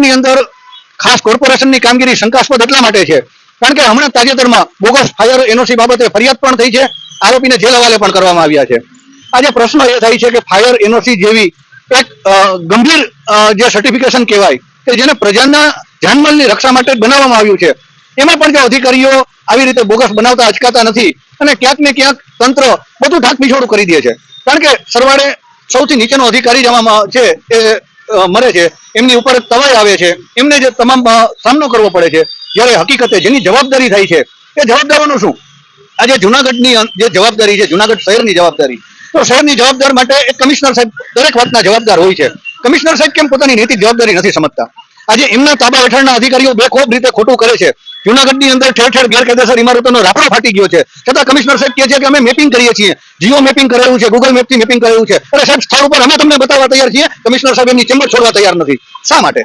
જુનાગઢની અંદર ખાસ કોર્પોરેશનની કામગીરી શંકાસ્પદ એટલા માટે છે. કારણ કે હમણાં તાજેતરમાં બોગસ ફાયર એનઓસી બાબતે ફરિયાદ પણ થઈ છે. આરોપીને જેલ હવાલે પણ કરવામાં આવ્યા છે. આજે પ્રશ્ન એ થાય છે કે ફાયર એનઓસી જેવી એક ગંભીર જે સર્ટિફિકેશન કહેવાય કે જેને પ્રજાના જાનમાલની રક્ષા માટે બનાવવામાં આવ્યું છે. એમાં પણ જો અધિકારીઓ આવી રીતે બોગસ બનાવતા અચકાતા નથી અને ક્યાંક ને ક્યાંક તંત્ર બધું ઢાંક કરી દે છે. કારણ કે સરવાળે સૌથી નીચેનો અધિકારી જેમાં છે એ મરે છે, એમની ઉપર તવાઈ આવે છે. એમને જે તમામ સામનો કરવો પડે છે, જ્યારે હકીકતે જેની જવાબદારી થાય છે, એ જવાબદારોનું શું? આજે જુનાગઢની જે જવાબદારી છે, જુનાગઢ શહેરની જવાબદારી. તો શહેરની જવાબદાર માટે કમિશનર સાહેબ દરેક વાતના જવાબદાર હોય છે. કમિશનર સાહેબ કેમ પોતાની નૈતિક જવાબદારી નથી સમજતા? આજે એમના તાબા હેઠળના અધિકારીઓ બેખોબ રીતે ખોટું કરે છે. જુનાગઢની અંદર ઠેર ઠેર ગેરકાયદેસર ઇમારતોનો રાપડો ફાટી ગયો છે. છતાં કમિશનર સાહેબ કહે છે કે અમે મેપિંગ કરીએ છીએ. જીઓ મેપિંગ કરેલું છે, ગૂગલ મેપથી મેપિંગ કરેલું છે. અરે સાહેબ સ્થળ ઉપર અમે તમને બતાવવા તૈયાર છીએ. કમિશનર સાહેબ એમની ચેમ્બર છોડવા તૈયાર નથી. શા માટે?